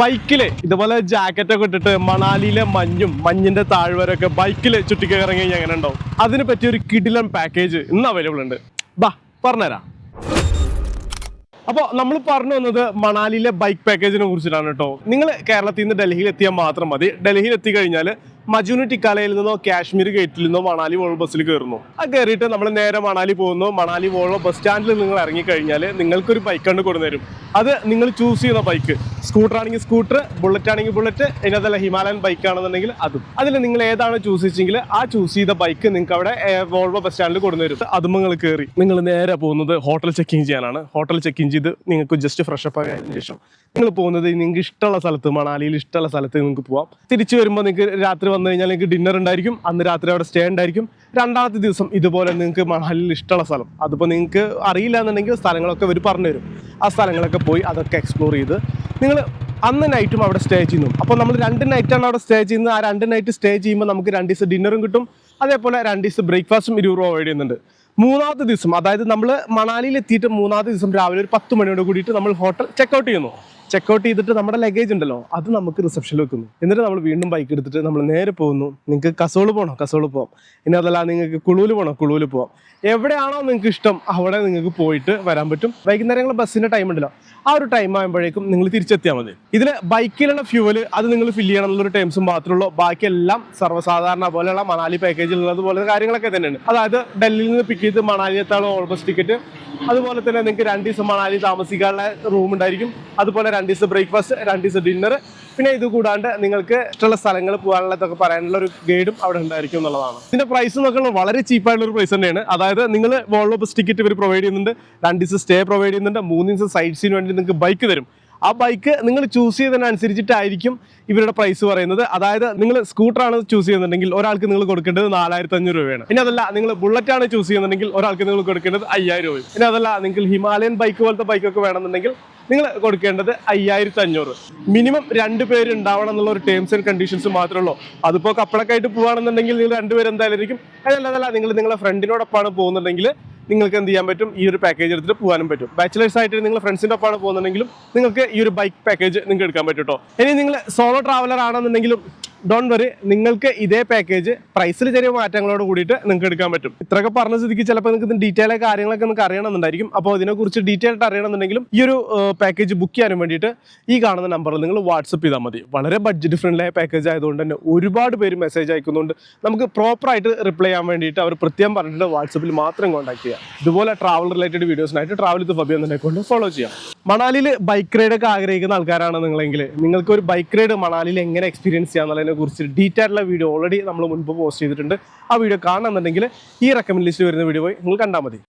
ബൈക്കിൽ ഇതുപോലെ ജാക്കറ്റ് ഒക്കെ ഇട്ടിട്ട് മണാലിയിലെ മഞ്ഞും മഞ്ഞിന്റെ താഴ്വരൊക്കെ ബൈക്കിൽ ചുറ്റി ഇറങ്ങി കഴിഞ്ഞാൽ എങ്ങനെ ഉണ്ടാവും? അതിന് പറ്റിയ ഒരു കിടിലൻ പാക്കേജ് ഇന്ന് അവൈലബിൾ ഉണ്ട്. ബാ പറഞ്ഞുതരാം. അപ്പോൾ നമ്മൾ പറഞ്ഞു വന്നത് മണാലിയിലെ ബൈക്ക് പാക്കേജിനെ കുറിച്ചിട്ടാണ് കേട്ടോ. നിങ്ങൾ കേരളത്തിൽ നിന്ന് ഡൽഹിയിൽ എത്തിയാൽ മാത്രം മതി. ഡൽഹിയിൽ എത്തിക്കഴിഞ്ഞാൽ മജുനു ടിക്കാലയിൽ നിന്നോ കാശ്മീർ ഗേറ്റിൽ നിന്നോ മണാലി വോൾവോ ബസ്സിൽ കയറുന്നു ആ കയറിയിട്ട് നമ്മൾ നേരെ മണാലി പോകുന്നു. മണാലി വോൾവോ ബസ് സ്റ്റാൻഡിൽ നിങ്ങൾ ഇറങ്ങിക്കഴിഞ്ഞാൽ നിങ്ങൾക്കൊരു ബൈക്ക് കണ്ട് കൊണ്ടുതരും അത് നിങ്ങൾ ചൂസ് ചെയ്യുന്ന ബൈക്ക് സ്കൂട്ടർ ആണെങ്കിൽ സ്കൂട്ടർ ബുള്ളറ്റ് ആണെങ്കിൽ ബുള്ളറ്റ് അതിനകത്തല്ല ഹിമാലയൻ ബൈക്ക് ആണെന്നുണ്ടെങ്കിൽ അതും. അതിൽ നിങ്ങൾ ഏതാണ് ചൂസ് ചെയ്തെങ്കിൽ ആ ചൂസ് ചെയ്ത ബൈക്ക് നിങ്ങൾക്ക് അവിടെ വോൾവോ ബസ് സ്റ്റാൻഡിൽ കൊണ്ടുവരും അതും നിങ്ങൾ കയറി നിങ്ങൾ നേരെ പോകുന്നത് ഹോട്ടൽ ചെക്ക് ഇൻ ചെയ്യാനാണ്. ഹോട്ടൽ ചെക്ക് ഇൻ ചെയ്ത് നിങ്ങൾക്ക് ജസ്റ്റ് ഫ്രഷ് അപ്പ് ആയതിനു ശേഷം നിങ്ങൾ പോകുന്നത് നിങ്ങൾക്ക് ഇഷ്ടമുള്ള സ്ഥലത്ത് മണാലിയിൽ ഇഷ്ടമുള്ള സ്ഥലത്ത് നിങ്ങൾക്ക് പോവാം. തിരിച്ചു വരുമ്പോൾ നിങ്ങൾക്ക് രാത്രി വന്നു കഴിഞ്ഞാൽ നിങ്ങൾക്ക് ഡിന്നർ ഉണ്ടായിരിക്കും. അന്ന് രാത്രി അവിടെ സ്റ്റേ ഉണ്ടായിരിക്കും. രണ്ടാമത്തെ ദിവസം ഇതുപോലെ നിങ്ങൾക്ക് മണാലിയിൽ ഇഷ്ടമുള്ള സ്ഥലം. അതിപ്പോൾ നിങ്ങൾക്ക് അറിയില്ല എന്നുണ്ടെങ്കിൽ സ്ഥലങ്ങളൊക്കെ അവർ പറഞ്ഞുതരും ആ സ്ഥലങ്ങളൊക്കെ പോയി അതൊക്കെ എക്സ്പ്ലോർ ചെയ്ത് നിങ്ങൾ അന്ന് നൈറ്റും അവിടെ സ്റ്റേ ചെയ്യുന്നു. അപ്പോൾ നമ്മൾ രണ്ട് നൈറ്റാണ് അവിടെ സ്റ്റേ ചെയ്യുന്നത്. ആ രണ്ട് നൈറ്റ് സ്റ്റേ ചെയ്യുമ്പോൾ നമുക്ക് രണ്ട് ദിവസം ഡിന്നറും കിട്ടും. അതേപോലെ രണ്ട് ദിവസം ബ്രേക്ക്ഫാസ്റ്റും ഇരുപത് രൂപ പ്രൊവൈഡ് ചെയ്യുന്നുണ്ട്. മൂന്നാമത്തെ ദിവസം അതായത് നമ്മൾ മണാലിയിൽ എത്തിയിട്ട് മൂന്നാമത്തെ ദിവസം രാവിലെ ഒരു പത്ത് മണിയോട് കൂടിയിട്ട് നമ്മൾ ഹോട്ടൽ ചെക്കൗട്ട് ചെയ്യുന്നു. ചെക്കൗട്ട് ചെയ്തിട്ട് നമ്മുടെ ലഗേജ് ഉണ്ടല്ലോ അത് നമുക്ക് റിസപ്ഷനിൽ വെക്കുന്നു. എന്നിട്ട് നമ്മൾ വീണ്ടും ബൈക്ക് എടുത്തിട്ട് നമ്മൾ നേരെ പോകുന്നു. നിങ്ങൾക്ക് കസോൾ പോകണോ? കസോൾ പോകാം ഇനി അതല്ല നിങ്ങൾക്ക് കുളുവിൽ പോകണോ? കുളുവിൽ പോകാം എവിടെയാണോ നിങ്ങൾക്ക് ഇഷ്ടം അവിടെ നിങ്ങൾക്ക് പോയിട്ട് വരാൻ പറ്റും. വൈകുന്നേരങ്ങൾ ബസ്സിന്റെ ടൈം ഉണ്ടല്ലോ. ആ ഒരു ടൈം ആകുമ്പോഴേക്കും നിങ്ങൾ തിരിച്ചെത്തിയാൽ മതി. ഇതിൽ ബൈക്കിലുള്ള ഫ്യൂവൽ അത് നിങ്ങൾ ഫില്ല് ചെയ്യണം എന്നുള്ളൊരു ടൈംസും മാത്രമേ ഉള്ളൂ. ബാക്കിയെല്ലാം സർവസാധാരണ പോലെയുള്ള മണാലി പാക്കേജിൽ ഉള്ളതുപോലെ കാര്യങ്ങളൊക്കെ തന്നെയാണ് അതായത് ഡൽഹിയിൽ നിന്ന് പിക്ക് ചെയ്ത് മണാലി എത്താനുള്ള ഓൾബസ് ടിക്കറ്റ് അതുപോലെ തന്നെ നിങ്ങൾക്ക് രണ്ട് ദിവസം മണാലി താമസിക്കാനുള്ള റൂം ഉണ്ടായിരിക്കും. അതുപോലെ രണ്ട് ദിവസം ബ്രേക്ക്ഫാസ്റ്റ് രണ്ട് ദിവസം ഡിന്നർ പിന്നെ ഇത് കൂടാണ്ട് നിങ്ങൾക്ക് ഇഷ്ടമുള്ള സ്ഥലങ്ങൾ പോകാനുള്ളതൊക്കെ പറയാനുള്ള ഒരു ഗൈഡും അവിടെ ഉണ്ടായിരിക്കും എന്നുള്ളതാണ്. ഇതിന്റെ പ്രൈസ് നോക്കുന്നത് വളരെ ചീപ്പായിട്ടുള്ള ഒരു പ്രൈസ് തന്നെയാണ്. അതായത് നിങ്ങൾ വോൾവോ ബസ് ടിക്കറ്റ് ഇവർ പ്രൊവൈഡ് ചെയ്യുന്നുണ്ട്. രണ്ട് ദിവസം സ്റ്റേ പ്രൊവൈഡ് ചെയ്യുന്നുണ്ട്. മൂന്ന് ദിവസം സൈറ്റ് സീന് വേണ്ടി നിങ്ങൾക്ക് ബൈക്ക് തരും. ആ ബൈക്ക് നിങ്ങൾ ചൂസ് ചെയ്തതിനനുസരിച്ചിട്ടായിരിക്കും ഇവരുടെ പ്രൈസ് പറയുന്നത്. അതായത് നിങ്ങൾ സ്കൂട്ടറാണ് ചൂസ് ചെയ്യുന്നുണ്ടെങ്കിൽ ഒരാൾക്ക് നിങ്ങൾ കൊടുക്കേണ്ടത് നാലായിരത്തി അഞ്ഞൂറ് രൂപയാണ്. ഇനി അതല്ല നിങ്ങൾ ബുള്ളറ്റ് ആണ് ചൂസ് ചെയ്യുന്നുണ്ടെങ്കിൽ ഒരാൾക്ക് നിങ്ങൾ കൊടുക്കേണ്ടത് അയ്യായിരം രൂപയും. ഇനി അതല്ല നിങ്ങൾ ഹിമാലയൻ ബൈക്ക് പോലത്തെ ബൈക്കൊക്കെ വേണമെന്നുണ്ടെങ്കിൽ നിങ്ങൾ കൊടുക്കേണ്ടത് അയ്യായിരത്തി അഞ്ഞൂറ് മിനിമം രണ്ട് പേര് ഉണ്ടാവണം എന്നുള്ള ഒരു ടേംസ് ആൻഡ് കണ്ടീഷൻസ് മാത്രമേ ഉള്ളൂ. അതിപ്പോൾ കപ്പളൊക്കെ ആയിട്ട് പോവുകയാണെന്നുണ്ടെങ്കിൽ നിങ്ങൾ രണ്ടുപേരെന്തായാലും ഇരിക്കും. അതല്ല നിങ്ങൾ നിങ്ങളുടെ ഫ്രണ്ടിനോടൊപ്പമാണ് പോകുന്നുണ്ടെങ്കിൽ നിങ്ങൾക്ക് എന്ത് ചെയ്യാൻ പറ്റും? ഈ ഒരു പാക്കേജ് എടുത്തിട്ട് പോകാനും പറ്റും. ബാച്ചിലേഴ്സ് ആയിട്ട് നിങ്ങൾ ഫ്രണ്ട്സിന്റെ ഒപ്പമാണ് പോകുന്നുണ്ടെങ്കിലും നിങ്ങൾക്ക് ഈ ഒരു ബൈക്ക് പാക്കേജ് നിങ്ങൾക്ക് എടുക്കാൻ പറ്റും കേട്ടോ ഇനി നിങ്ങൾ സോളോ ട്രാവലർ ആണെന്നുണ്ടെങ്കിലും ഡോൺ വറി നിങ്ങൾക്ക് ഇതേ പാക്കേജ് പ്രൈസിൽ ചെറിയ മാറ്റങ്ങളോട് കൂടിയിട്ട് നിങ്ങൾക്ക് എടുക്കാൻ പറ്റും. ഇത്രയൊക്കെ പറഞ്ഞ സ്ഥിതിക്ക് ചിലപ്പോൾ നിങ്ങൾക്ക് ഡീറ്റെയിൽ കാര്യങ്ങളൊക്കെ നിങ്ങൾക്ക് അറിയണമെന്നുണ്ടായിരിക്കും. അപ്പോൾ അതിനെക്കുറിച്ച് ഡീറ്റെയിൽ ആയിട്ട് അറിയണമെന്നുണ്ടെങ്കിലും ഈ ഒരു പാക്കേജ് ബുക്ക് ചെയ്യാനും വേണ്ടിയിട്ട് ഈ കാണുന്ന നമ്പറിൽ നിങ്ങൾ വാട്സപ്പ് ചെയ്താൽ മതി. വളരെ ബഡ്ജറ്റ് ഫ്രണ്ട്ലി പാക്കേജ് ആയതുകൊണ്ട് തന്നെ ഒരുപാട് പേര് മെസ്സേജ് അയക്കുന്നുണ്ട്. നമുക്ക് പ്രോപ്പറായിട്ട് റിപ്ലൈ ചെയ്യാൻ വേണ്ടിയിട്ട് അവർ പ്രത്യേകം പറഞ്ഞിട്ട് വാട്സപ്പിൽ മാത്രം കോൺടാക്ട് ചെയ്യുക ഇതുപോലെ ട്രാവൽ റിലേറ്റഡ് വീഡിയോസിനായിട്ട് ട്രാവൽ ഇത് ഫബിയെന്നെ കൊണ്ട് ഫോളോ ചെയ്യാം. മണാലിയിൽ ബൈക്ക് റൈഡ് ഒക്കെ ആഗ്രഹിക്കുന്ന ആൾക്കാരാണ് നിങ്ങളെങ്കിൽ നിങ്ങൾക്ക് ഒരു ബൈക്ക് റൈഡ് മണാലിയിൽ എങ്ങനെ എക്സ്പീരിയൻസ് ചെയ്യാന്നുള്ളതിനെ കുറിച്ച് ഡീറ്റെയിൽ വീഡിയോ ഓൾറെഡി നമ്മൾ മുൻപ് പോസ്റ്റ് ചെയ്തിട്ടുണ്ട്. ആ വീഡിയോ കാണണമെന്നുണ്ടെങ്കിൽ ഈ റെക്കമെൻഡ് ലിസ്റ്റ് വരുന്ന വീഡിയോ പോയി നിങ്ങൾ കണ്ടാൽ മതി.